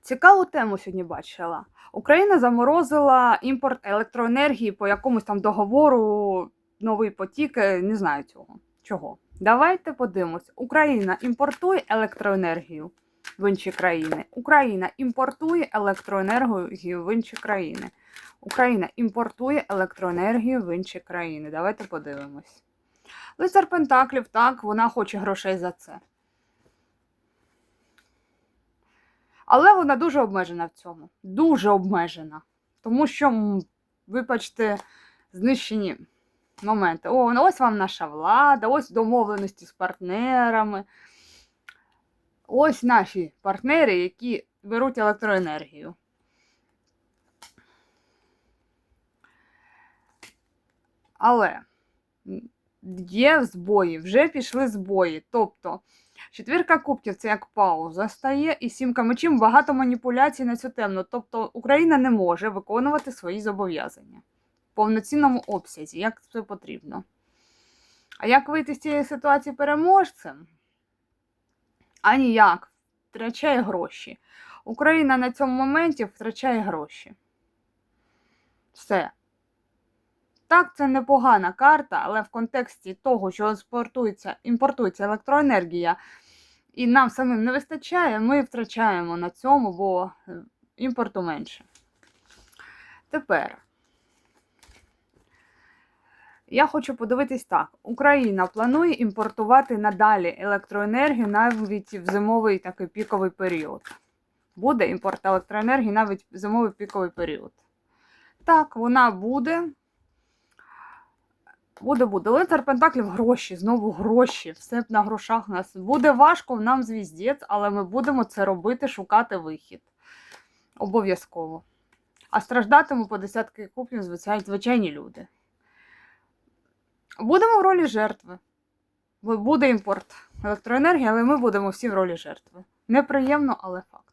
Цікаву тему сьогодні бачила. Україна заморозила імпорт електроенергії по якомусь там договору, новий потік, е, не знаю цього. Чого. Давайте подивимось. Україна імпортує електроенергію в інші країни. Україна імпортує електроенергію в інші країни. Україна імпортує електроенергію в інші країни. Давайте подивимось. Лицар Пентаклів, так, вона хоче грошей за це. Але вона дуже обмежена в цьому. Дуже обмежена. Тому що, вибачте, знищені моменти. О, ну ось вам наша влада, ось домовленості з партнерами. Ось наші партнери, які беруть електроенергію. Але є збої, вже пішли збої. Тобто Четвірка кубків це як пауза стає, і сімка мечів багато маніпуляцій на цю тему. Тобто Україна не може виконувати свої зобов'язання в повноцінному обсязі, як це потрібно. А як вийти з цієї ситуації переможцем? А ніяк. Втрачає гроші. Україна на цьому моменті втрачає гроші. Все. Так, це непогана карта, але в контексті того, що імпортується електроенергія, і нам самим не вистачає, ми втрачаємо на цьому, бо е, імпорту менше. Тепер я хочу подивитись так: Україна планує імпортувати надалі електроенергію навіть в зимовий такий піковий період. Буде імпорт електроенергії навіть в зимовий піковий період. Так, вона буде. Буде, буде. Лицар Пентаклів гроші, знову гроші. Все на грошах нас. Буде важко нам звіздець, але ми будемо це робити, шукати вихід. Обов'язково. А страждатимуть по десятки купів звичайні люди. Будемо в ролі жертви. Буде імпорт електроенергії, але ми будемо всі в ролі жертви. Неприємно, але факт.